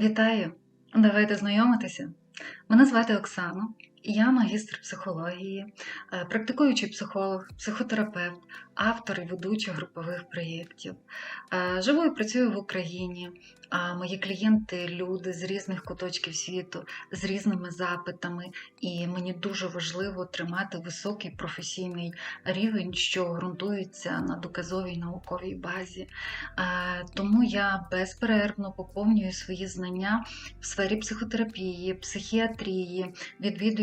Вітаю! Давайте знайомитися. Мене звати Оксана, я магістр психології, е, практикуючий психолог, психотерапевт, автор і ведуча групових проєктів. Е, Живу і працюю в Україні. А мої клієнти люди з різних куточків світу, з різними запитами, і мені дуже важливо тримати високий професійний рівень, що ґрунтується на доказовій науковій базі. Е, Тому я безперервно поповнюю свої знання в сфері психотерапії, психіатрії,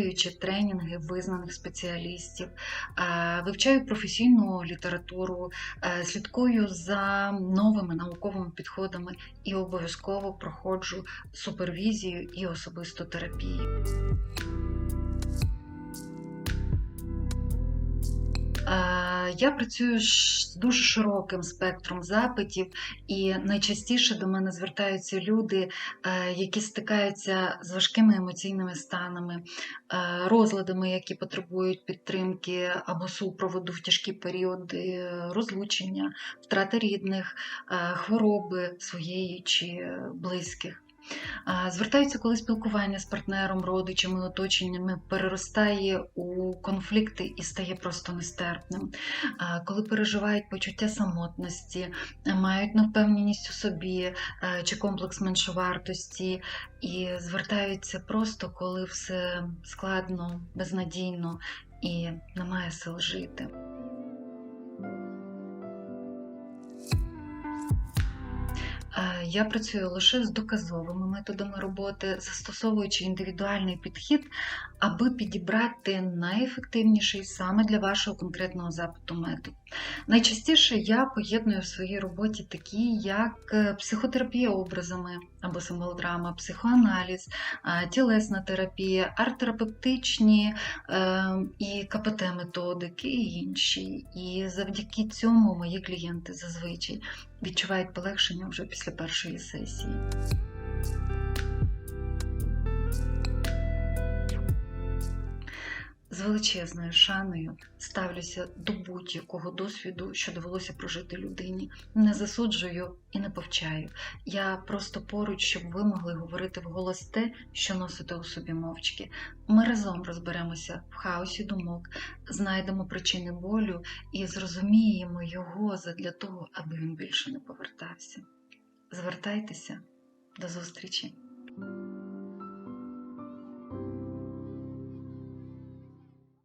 відвідуючи тренінги визнаних спеціалістів, Е, вивчаю професійну літературу, е, слідкую за новими науковими підходами і обов'язково проходжу супервізію і особисту терапію. Я працюю з дуже широким спектром запитів, і найчастіше до мене звертаються люди, е, які стикаються з важкими емоційними станами, е, розладами, які потребують підтримки або супроводу в тяжкі періоди е, розлучення, втрати рідних, хвороби своєї чи близьких. Звертаються, коли спілкування з партнером, родичами, оточеннями переростає у конфлікти і стає просто нестерпним. Коли переживають почуття самотності, мають невпевненість у собі е, чи комплекс меншовартості, і звертаються просто, коли все складно, безнадійно і немає сил жити. Я працюю лише з доказовими методами роботи, застосовуючи індивідуальний підхід, аби підібрати найефективніший саме для вашого конкретного запиту метод. Найчастіше я поєдную в своїй роботі такі, як е, психотерапія образами або символодрама, психоаналіз, е, тілесна терапія, арт-терапевтичні е, і КПТ-методики і інші. І завдяки цьому мої клієнти зазвичай відчувають полегшення вже після першої сесії. З величезною шаною ставлюся до будь-якого досвіду, що довелося прожити людині. Не засуджую і не повчаю. Я просто поруч, щоб ви могли говорити вголос те, що носите у собі мовчки. Ми разом розберемося в хаосі думок, знайдемо причини болю і зрозуміємо його задля того, аби він більше не повертався. Звертайтеся до зустрічі!